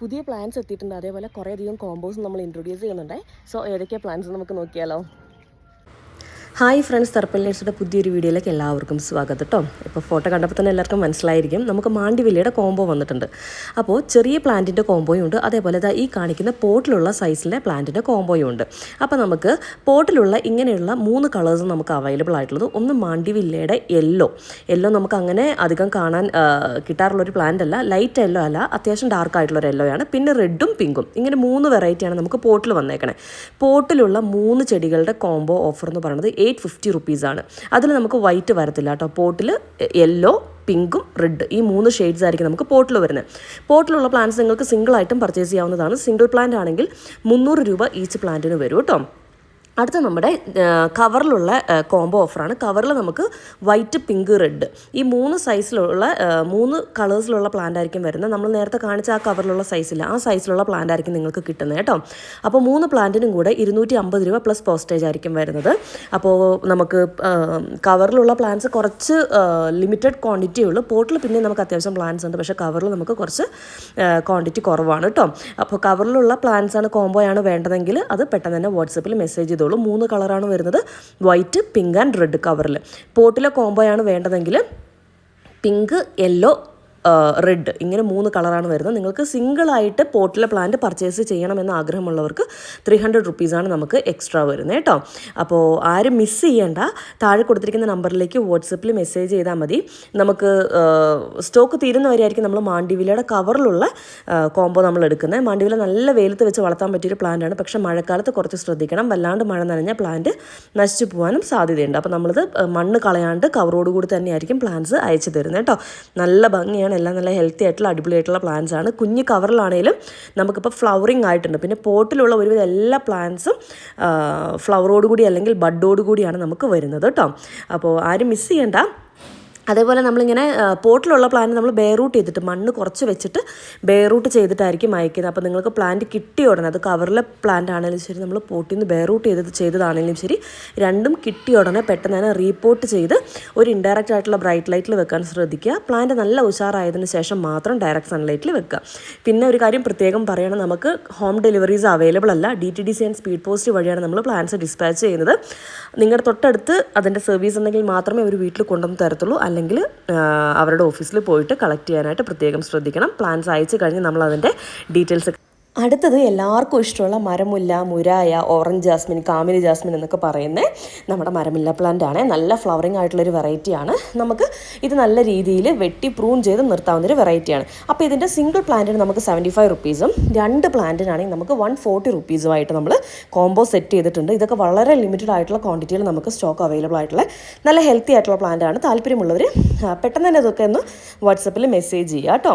പുതിയ പ്ലാൻസ് എത്തിയിട്ടുണ്ട്. അതേപോലെ കുറേ അധികം കോമ്പോസ് നമ്മൾ ഇൻട്രൊഡ്യൂസ് ചെയ്യുന്നുണ്ട്. സോ ഏതൊക്കെ പ്ലാൻസ് നമുക്ക് നോക്കിയാലോ. ഹായ് ഫ്രണ്ട്സ് തർപ്പലേഴ്സുടെ പുതിയൊരു വീഡിയോയിലേക്ക് എല്ലാവർക്കും സ്വാഗതം കേട്ടോ. ഇപ്പോൾ ഫോട്ടോ കണ്ടപ്പോൾ തന്നെ എല്ലാവർക്കും മനസ്സിലായിരിക്കും. നമുക്ക് മാണ്ടിവില്ലയുടെ കോംബോ വന്നിട്ടുണ്ട്. അപ്പോൾ ചെറിയ പ്ലാന്റിന്റെ കോംബോയും ഉണ്ട്. അതേപോലെ ഈ കാണിക്കുന്ന പോട്ടിലുള്ള സൈസിലെ പ്ലാന്റിന്റെ കോംബോയും ഉണ്ട്. അപ്പോൾ നമുക്ക് പോട്ടിലുള്ള ഇങ്ങനെയുള്ള മൂന്ന് കളേഴ്സ് നമുക്ക് അവൈലബിൾ ആയിട്ടുള്ളത്. ഒന്ന് മാണ്ടിവില്ലയുടെ യെല്ലോ യെല്ലോ നമുക്ക് അങ്ങനെ അധികം കാണാൻ കിട്ടാറുള്ളൊരു പ്ലാന്റ് അല്ല. ലൈറ്റ് യെല്ലോ അല്ല. അത്യാവശ്യം ഡാർക്ക് ആയിട്ടുള്ളൊരു യെല്ലോ ആണ്. പിന്നെ റെഡും പിങ്കും ഇങ്ങനെ മൂന്ന് വെറൈറ്റിയാണ് നമുക്ക് പോട്ടിൽ വന്നേക്കണേ. പോട്ടിലുള്ള മൂന്ന് ചെടികളുടെ കോംബോ ഓഫർ എന്ന് പറയുന്നത് എയ്റ്റ് ഫിഫ്റ്റി റുപ്പീസാണ്. അതിൽ നമുക്ക് വൈറ്റ് വരത്തില്ല കേട്ടോ. പോട്ടിൽ യെല്ലോ പിങ്കും റെഡ് ഈ മൂന്ന് ഷെയ്ഡ്സ് ആയിരിക്കും നമുക്ക് പോട്ടിൽ വരുന്നത്. പോട്ടിലുള്ള പ്ലാന്റ്സ് നിങ്ങൾക്ക് സിംഗിൾ ആയിട്ടും പർച്ചേസ് ചെയ്യാവുന്നതാണ്. സിംഗിൾ പ്ലാന്റ് ആണെങ്കിൽ മുന്നൂറ് രൂപ ഈച്ച് പ്ലാന്റിന് വരും കേട്ടോ. അടുത്ത നമ്മുടെ കവറിലുള്ള കോംബോ ഓഫറാണ് കവറിൽ നമുക്ക് വൈറ്റ് പിങ്ക് റെഡ് ഈ മൂന്ന് സൈസിലുള്ള മൂന്ന് കളേഴ്സിലുള്ള പ്ലാന്റ് ആയിരിക്കും വരുന്നത്. നമ്മൾ നേരത്തെ കാണിച്ച ആ കവറിലുള്ള സൈസില്ല ആ സൈസിലുള്ള പ്ലാന്റ് ആയിരിക്കും നിങ്ങൾക്ക് കിട്ടുന്നത് കേട്ടോ. അപ്പോൾ മൂന്ന് പ്ലാന്റിനും കൂടെ ഇരുന്നൂറ്റി അമ്പത് രൂപ പ്ലസ് പോസ്റ്റേജ് ആയിരിക്കും വരുന്നത്. അപ്പോൾ നമുക്ക് കവറിലുള്ള പ്ലാന്റ്സ് കുറച്ച് ലിമിറ്റഡ് ക്വാണ്ടിറ്റി ഉള്ളൂ. പോട്ടിൽ പിന്നെ നമുക്ക് അത്യാവശ്യം പ്ലാന്റ്സ് ഉണ്ട്. പക്ഷേ കവറിൽ നമുക്ക് കുറച്ച് ക്വാണ്ടിറ്റി കുറവാണ് കേട്ടോ. അപ്പോൾ കവറിലുള്ള പ്ലാന്റ്സ് ആണ് കോംബോ ആണ് വേണ്ടതെങ്കിൽ അത് പെട്ടെന്ന് തന്നെ വാട്സപ്പിൽ മെസ്സേജ് ചെയ്തോളൂ മൂന്ന് കളറാണ് വരുന്നത്. വൈറ്റ് പിങ്ക് ആൻഡ് റെഡ് കവറിൽ പോട്ടിലെ കോംബോയാണ് വേണ്ടതെങ്കിൽ പിങ്ക് യെല്ലോ റെഡ് ഇങ്ങനെ മൂന്ന് കളറാണ് വരുന്നത്. നിങ്ങൾക്ക് സിംഗിളായിട്ട് പോട്ടിലെ പ്ലാന്റ് പർച്ചേസ് ചെയ്യണമെന്ന് ആഗ്രഹമുള്ളവർക്ക് ത്രീ ഹൺഡ്രഡ് റുപ്പീസാണ് നമുക്ക് എക്സ്ട്രാ വരുന്നത് കേട്ടോ. അപ്പോൾ ആരും മിസ് ചെയ്യേണ്ട. താഴെ കൊടുത്തിരിക്കുന്ന നമ്പറിലേക്ക് വാട്സപ്പിൽ മെസ്സേജ് ചെയ്താൽ മതി. നമുക്ക് സ്റ്റോക്ക് തീരുന്നവരെയായിരിക്കും നമ്മൾ മാണ്ടിവിലയുടെ കവറിലുള്ള കോംബോ നമ്മൾ എടുക്കുന്നത്. മാണ്ടിവില നല്ല വെയിലത്ത് വെച്ച് വളർത്താൻ പറ്റിയൊരു പ്ലാന്റാണ് പക്ഷേ മഴക്കാലത്ത് കുറച്ച് ശ്രദ്ധിക്കണം. വല്ലാണ്ട് മഴ നനഞ്ഞ പ്ലാന്റ് നശിച്ചു പോകാനും സാധ്യതയുണ്ട്. അപ്പോൾ നമ്മളിത് മണ്ണ് കളയാണ്ട് കവറോടുകൂടി തന്നെയായിരിക്കും പ്ലാന്റ്സ് അയച്ചു തരുന്നത് കേട്ടോ. നല്ല ഭംഗിയാണ് എല്ലാം നല്ല ഹെൽത്തി ആയിട്ടുള്ള അടിപൊളിയായിട്ടുള്ള പ്ലാന്റ്സ് ആണ്. കുഞ്ഞ് കവറിലാണെങ്കിലും നമുക്കിപ്പോൾ ഫ്ലവറിങ് ആയിട്ടുണ്ട്. പിന്നെ പോട്ടിലുള്ള ഒരുവിധം എല്ലാ പ്ലാന്റ്സും ഫ്ലവറോടുകൂടി അല്ലെങ്കിൽ ബഡോടുകൂടിയാണ് നമുക്ക് വരുന്നത് കേട്ടോ അപ്പോൾ ആരും മിസ് ചെയ്യണ്ട. അതേപോലെ നമ്മളിങ്ങനെ പോട്ടിലുള്ള പ്ലാന്റ് നമ്മൾ ബെയറൂട്ട് ചെയ്തിട്ട് മണ്ണ് കുറച്ച് വെച്ചിട്ട് ബെയറൂട്ട് ചെയ്തിട്ടായിരിക്കും അയക്കുന്നത് അപ്പോൾ നിങ്ങൾക്ക് പ്ലാന്റ് കിട്ടിയ ഉടനെ അത് കവറിലെ പ്ലാന്റ് ആണെങ്കിലും ശരി നമ്മൾ പോട്ടിൽ നിന്ന് ബെയറൂട്ട് ചെയ്ത് ചെയ്തതാണെങ്കിലും ശരി രണ്ടും കിട്ടിയ ഉടനെ പെട്ടെന്ന് തന്നെ റീപോർട്ട് ചെയ്ത് ഒരു ഇൻഡയറക്റ്റ് ആയിട്ടുള്ള ബ്രൈറ്റ് ലൈറ്റിൽ വെക്കാൻ ശ്രദ്ധിക്കുക. പ്ലാന്റ് നല്ല ഉഷാറായതിന് ശേഷം മാത്രം ഡയറക്റ്റ് സൺലൈറ്റിൽ വെക്കുക. പിന്നെ ഒരു കാര്യം പ്രത്യേകം പറയണം നമുക്ക് ഹോം ഡെലിവറീസ് അവൈലബിൾ അല്ല. D T D C and speed post വഴിയാണ് നമ്മൾ പ്ലാൻസ് ഡിസ്പാച്ച് ചെയ്യുന്നത്. നിങ്ങളുടെ തൊട്ടടുത്ത് അതിന്റെ സർവീസ് ഉണ്ടെങ്കിൽ മാത്രമേ അവർ വീട്ടിൽ കൊണ്ടുവന്ന് തരത്തുള്ളൂ. അല്ലെങ്കിൽ അവരുടെ ഓഫീസിൽ പോയിട്ട് കളക്ട് ചെയ്യാനായിട്ട് പ്രത്യേകം ശ്രദ്ധിക്കണം. പ്ലാൻസ് അയച്ചു കഴിഞ്ഞ് നമ്മൾ അതിന്റെ ഡീറ്റെയിൽസ് അടുത്തത് എല്ലാവർക്കും ഇഷ്ടമുള്ള മരമുല്ല മുരായ ഓറഞ്ച് ജാസ്മിൻ കാമിലി ജാസ്മിൻ എന്നൊക്കെ പറയുന്നത് നമ്മുടെ മരമില്ല പ്ലാന്റ് ആണ്. നല്ല ഫ്ലവറിങ് ആയിട്ടുള്ളൊരു വെറൈറ്റിയാണ് നമുക്ക് ഇത് നല്ല രീതിയിൽ വെട്ടി പ്രൂൺ ചെയ്ത് നിർത്താവുന്ന ഒരു വെറൈറ്റിയാണ് അപ്പോൾ ഇതിന്റെ സിംഗിൾ പ്ലാന്റിന് നമുക്ക് സെവന്റി ഫൈവ് റുപ്പീസും രണ്ട് പ്ലാന്റിനാണെങ്കിൽ നമുക്ക് വൺ ഫോർട്ടി റുപ്പീസുമായിട്ട് നമ്മൾ കോംബോ സെറ്റ് ചെയ്തിട്ടുണ്ട്. ഇതൊക്കെ വളരെ ലിമിറ്റഡ് ആയിട്ടുള്ള ക്വാണ്ടിറ്റിയിൽ നമുക്ക് സ്റ്റോക്ക് അവൈലബിൾ ആയിട്ടുള്ള നല്ല ഹെൽത്തി ആയിട്ടുള്ള പ്ലാന്റ് ആണ്. താല്പര്യമുള്ളവർ പെട്ടെന്ന് തന്നെ ഇതൊക്കെ ഒന്ന് വാട്സപ്പിൽ മെസ്സേജ് ചെയ്യുക കേട്ടോ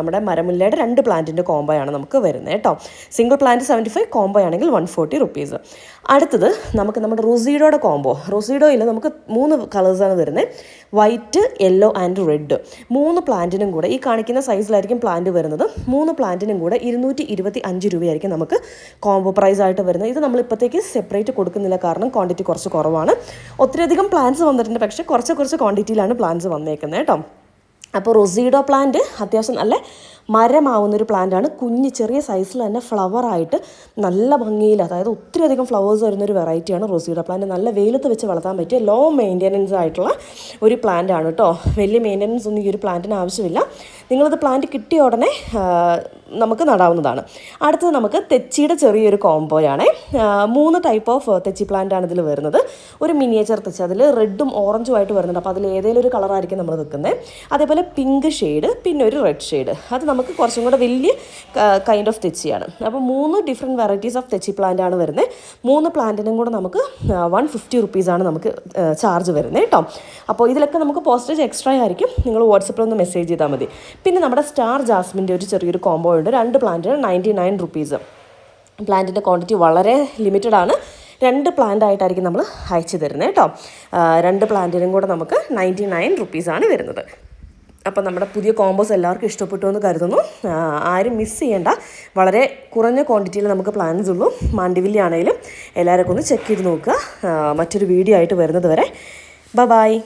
നമ്മുടെ മരമുല്ലയുടെ രണ്ട് പ്ലാന്റിന്റെ കോംബോയാണ് നമുക്ക് വരുന്നത് കേട്ടോ. Single plant seventy five combo ആണെങ്കിൽ വൺ ഫോർട്ടി റുപ്പീസ് അടുത്തത് നമുക്ക് നമ്മുടെ റൊസീഡോയുടെ കോംബോ റൊസീഡോയിൽ നമുക്ക് മൂന്ന് കളേഴ്സാണ് വരുന്നത് വൈറ്റ് യെല്ലോ ആൻഡ് റെഡ് മൂന്ന് പ്ലാന്റിനും കൂടെ ഈ കാണിക്കുന്ന സൈസിലായിരിക്കും പ്ലാന്റ് വരുന്നത്. മൂന്ന് പ്ലാന്റിനും കൂടെ ഇരുന്നൂറ്റി ഇരുപത്തി അഞ്ച് രൂപയായിരിക്കും നമുക്ക് കോംബോ പ്രൈസ് ആയിട്ട് വരുന്നത്. ഇത് നമ്മൾ ഇപ്പോഴത്തേക്ക് സെപ്പറേറ്റ് കൊടുക്കുന്നില്ല കാരണം ക്വാണ്ടിറ്റി കുറച്ച് കുറവാണ്. ഒത്തിരിയധികം പ്ലാന്റ്സ് വന്നിട്ടുണ്ട്. പക്ഷേ കുറച്ച് കുറച്ച് ക്വാണ്ടിറ്റിയിലാണ് പ്ലാന്റ്സ് വന്നേക്കുന്നത് കേട്ടോ. അപ്പോൾ റൊസീഡോ പ്ലാന്റ് അത്യാവശ്യം നല്ല മരമാവുന്നൊരു പ്ലാന്റാണ്. കുഞ്ഞ് ചെറിയ സൈസിൽ തന്നെ ഫ്ലവറായിട്ട് നല്ല ഭംഗിയിൽ അതായത് ഒത്തിരി അധികം ഫ്ലവേഴ്സ് വരുന്നൊരു വെറൈറ്റിയാണ് റൊസീഡോ പ്ലാന്റ് നല്ല വെയിലത്ത് വെച്ച് വളർത്താൻ പറ്റിയ ലോ മെയിന്റെനൻസ് ആയിട്ടുള്ള ഒരു പ്ലാന്റാണ് കേട്ടോ വലിയ മെയിന്റെനൻസ് ഒന്നും ഈ ഒരു പ്ലാന്റിന് ആവശ്യമില്ല. നിങ്ങളത് പ്ലാന്റ് കിട്ടിയ ഉടനെ നമുക്ക് നടാവുന്നതാണ്. അടുത്തത് നമുക്ക് തെച്ചിയുടെ ചെറിയൊരു കോംബോയാണ്. മൂന്ന് ടൈപ്പ് ഓഫ് തെച്ചി പ്ലാന്റ് ആണ് ഇതിൽ വരുന്നത്. ഒരു മിനിയേച്ചർ തെച്ചി അതിൽ റെഡും ഓറഞ്ചും ആയിട്ട് വരുന്നുണ്ട്. അപ്പോൾ അതിൽ ഏതെങ്കിലും ഒരു കളറായിരിക്കും നമ്മൾ വെക്കുന്നത് അതേപോലെ പിങ്ക് ഷെയ്ഡ് പിന്നെ ഒരു റെഡ് ഷെയ്ഡ് അത് നമുക്ക് കുറച്ചും കൂടെ വലിയ കൈൻഡ് ഓഫ് തെച്ചിയാണ്. അപ്പോൾ മൂന്ന് ഡിഫറെന്റ് വെറൈറ്റീസ് ഓഫ് തെച്ചി പ്ലാന്റ് ആണ് വരുന്നത് മൂന്ന് പ്ലാന്റിനും കൂടെ നമുക്ക് വൺ ഫിഫ്റ്റി റുപ്പീസാണ് നമുക്ക് ചാർജ് വരുന്നത് കേട്ടോ അപ്പോൾ ഇതിലൊക്കെ നമുക്ക് പോസ്റ്റേജ് എക്സ്ട്രാ ആയിരിക്കും. നിങ്ങൾ വാട്സപ്പിൽ ഒന്ന് മെസ്സേജ് ചെയ്താൽ മതി. പിന്നെ നമ്മുടെ സ്റ്റാർ ജാസ്മിന്റെ ഒരു ചെറിയൊരു കോംബോ ഉണ്ട് രണ്ട് പ്ലാന്റിന് നയന്റി നയൻ റുപ്പീസ് പ്ലാന്റിന്റെ ക്വാണ്ടിറ്റി വളരെ ലിമിറ്റഡ് ആണ്. രണ്ട് പ്ലാന്റ് ആയിട്ടായിരിക്കും നമ്മൾ അയച്ചു തരുന്നത് കേട്ടോ രണ്ട് പ്ലാന്റിനും കൂടെ നമുക്ക് നയന്റി നയൻ റുപ്പീസാണ് വരുന്നത്. അപ്പോൾ നമ്മുടെ പുതിയ കോമ്പോസ് എല്ലാവർക്കും ഇഷ്ടപ്പെട്ടു എന്ന് കരുതുന്നു. ആരും മിസ് ചെയ്യേണ്ട. വളരെ കുറഞ്ഞ ക്വാണ്ടിറ്റിയിൽ നമുക്ക് പ്ലാൻസ് ഉള്ളൂ. മാണ്ടിവില്ലി ആണെങ്കിലും എല്ലാവരൊക്കെ ഒന്ന് ചെക്ക് ചെയ്ത് നോക്കുക. മറ്റൊരു വീഡിയോ ആയിട്ട് വരുന്നത് വരെ. ബ ബായ്